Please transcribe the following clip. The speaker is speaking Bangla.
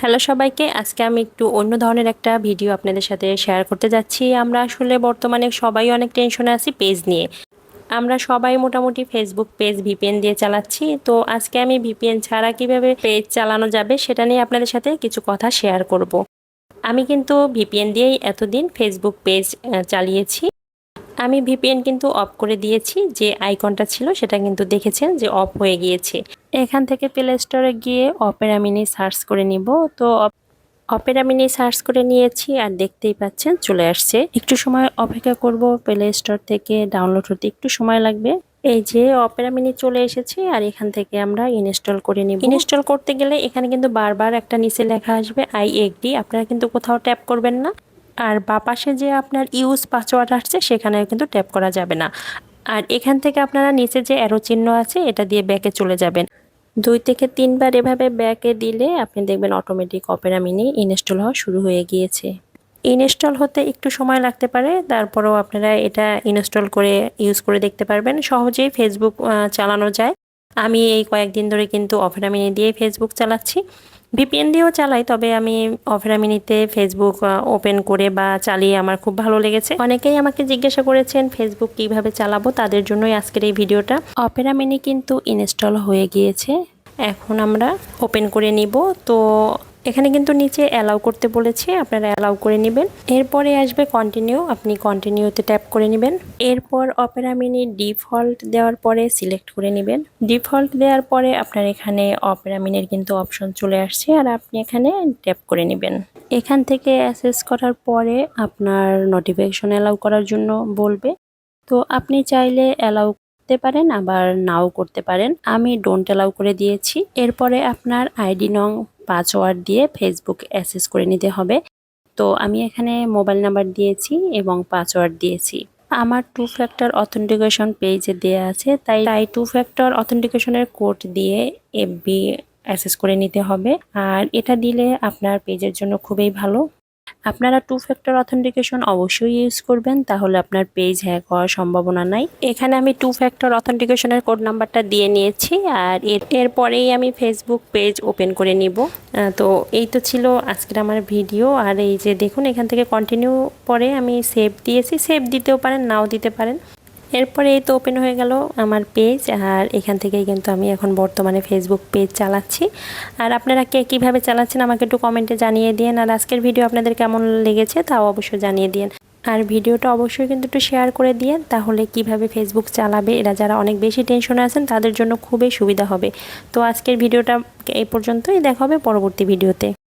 হ্যালো সবাইকে, আজকে আমি একটু অন্য ধরনের একটা ভিডিও আপনাদের সাথে শেয়ার করতে যাচ্ছি। আমরা আসলে বর্তমানে সবাই অনেক টেনশনে আছি পেজ নিয়ে। আমরা সবাই মোটামুটি ফেসবুক পেজ ভিপিএন দিয়ে চালাচ্ছি। তো আজকে আমি ভিপিএন ছাড়া কীভাবে পেজ চালানো যাবে সেটা নিয়ে আপনাদের সাথে কিছু কথা শেয়ার করব। আমি কিন্তু ভিপিএন দিয়েই এতদিন ফেসবুক পেজ চালিয়েছি। আমি ভিপিএন কিন্তু অফ করে দিয়েছি, যে আইকনটা ছিল সেটা কিন্তু দেখেছেন যে অফ হয়ে গিয়েছে। এখান থেকে প্লে স্টোরে গিয়ে অপেরা মিনি সার্চ করে নিব। তো অপ- অপেরা মিনি সার্চ করে নিয়েছি আর দেখতেই পাচ্ছেন চলে আসছে। একটু সময় অপেক্ষা করব প্লে স্টোর থেকে ডাউনলোড হতে একটু সময় লাগবে। এই যে অপেরা মিনি চলে এসেছে আর এখান থেকে আমরা ইনস্টল করে নিব। ইনস্টল করতে গেলে এখানে কিন্তু বারবার একটা নিচে লেখা আসবে আই একডি আপনারা কিন্তু কোথাও ট্যাপ করবেন না। আর বা পাশে যে আপনার ইউজ পাসওয়ার্ড আসছে, সেখানেও কিন্তু ট্যাপ করা যাবে না। আর এখান থেকে আপনারা নিচে যে অ্যারো চিহ্ন আছে, এটা দিয়ে ব্যাকে চলে যাবেন। দুই থেকে তিনবার এভাবে ব্যাকে দিলে আপনি দেখবেন অটোমেটিক অপেরা মিনি ইনস্টল হওয়া শুরু হয়ে গিয়েছে। ইনস্টল হতে একটু সময় লাগতে পারে, তারপরেও আপনারা এটা ইনস্টল করে ইউজ করে দেখতে পারবেন। সহজেই ফেসবুক চালানো যায়। আমি এই কয়েকদিন ধরে কিন্তু অপেরা মিনি দিয়ে ফেসবুক চালাচ্ছি। ভিপিএন দিয়েও চালাই, তবে আমি অফেরামিনিতে ফেসবুক ওপেন করে বা চালিয়ে আমার খুব ভালো লেগেছে। অনেকেই আমাকে জিজ্ঞাসা করেছেন ফেসবুক কীভাবে চালাবো? তাদের জন্যই আজকের এই ভিডিওটা। অপেরা মিনি কিন্তু ইনস্টল হয়ে গিয়েছে। এখন আমরা ওপেন করে নিব। তো এখানে কিন্তু নিচে অ্যালাউ করতে বলেছে, আপনারা অ্যালাউ করে নেবেন। এরপরে আসবে কন্টিনিউ আপনি কন্টিনিউতে ট্যাপ করে নেবেন। এরপর অপেরা মিনি ডিফল্ট দেওয়ার পরে সিলেক্ট করে নেবেন। ডিফল্ট দেওয়ার পরে আপনার এখানে অপেরা মিনির কিন্তু অপশন চলে আসছে আর আপনি এখানে ট্যাপ করে নেবেন। এখান থেকে অ্যাসেস করার পরে আপনার নোটিফিকেশন অ্যালাউ করার জন্য বলবে। তো আপনি চাইলে অ্যালাউ করতে পারেন, আবার নাও করতে পারেন। আমি ডোন্ট অ্যালাউ করে দিয়েছি। এরপরে আপনার আইডি নং পাসওয়ার্ড দিয়ে ফেসবুক অ্যাসেস করে নিতে হবে। তো আমি এখানে মোবাইল নাম্বার দিয়েছি এবং পাসওয়ার্ড দিয়েছি। আমার টু ফ্যাক্টর অথেন্টিকেশন পেজে দেওয়া আছে, তাই তাই টু ফ্যাক্টর অথেন্টিকেশনের কোড দিয়ে এফবি অ্যাসেস করে নিতে হবে। আর এটা দিলে আপনার পেজের জন্য খুবই ভালো। আপনারা টু ফ্যাক্টর অথেন্টিকেশন অবশ্যই ইউজ করবেন, তাহলে আপনার পেজ হ্যাক হওয়ার সম্ভাবনা নাই। এখানে আমি টু ফ্যাক্টর অথেন্টিকেশনের কোড নাম্বারটা দিয়ে নিয়েছি, আর এর এরপরেই আমি ফেসবুক পেজ ওপেন করে নিব। তো এই তো ছিল আজকের আমার ভিডিও আর এই যে দেখুন, এখান থেকে কন্টিনিউ পরে আমি সেভ দিয়েছি। সেভ দিতেও পারেন, নাও দিতে পারেন। এরপরে এই তো ওপেন হয়ে গেল আমার পেজ আর এখান থেকেই কিন্তু আমি এখন বর্তমানে ফেসবুক পেজ চালাচ্ছি। আর আপনারা কে কীভাবে চালাচ্ছেন আমাকে একটু কমেন্টে জানিয়ে দিন, আর আজকের ভিডিও আপনাদের কেমন লেগেছে তাও অবশ্যই জানিয়ে দিন। আর ভিডিওটা অবশ্যই কিন্তু একটু শেয়ার করে দিয়ে তাহলে কীভাবে ফেসবুক চালাবে, এরা যারা অনেক বেশি টেনশনে আছেন, তাদের জন্য খুবই সুবিধা হবে। তো আজকের ভিডিওটা এই পর্যন্তই, দেখা হবে পরবর্তী ভিডিওতে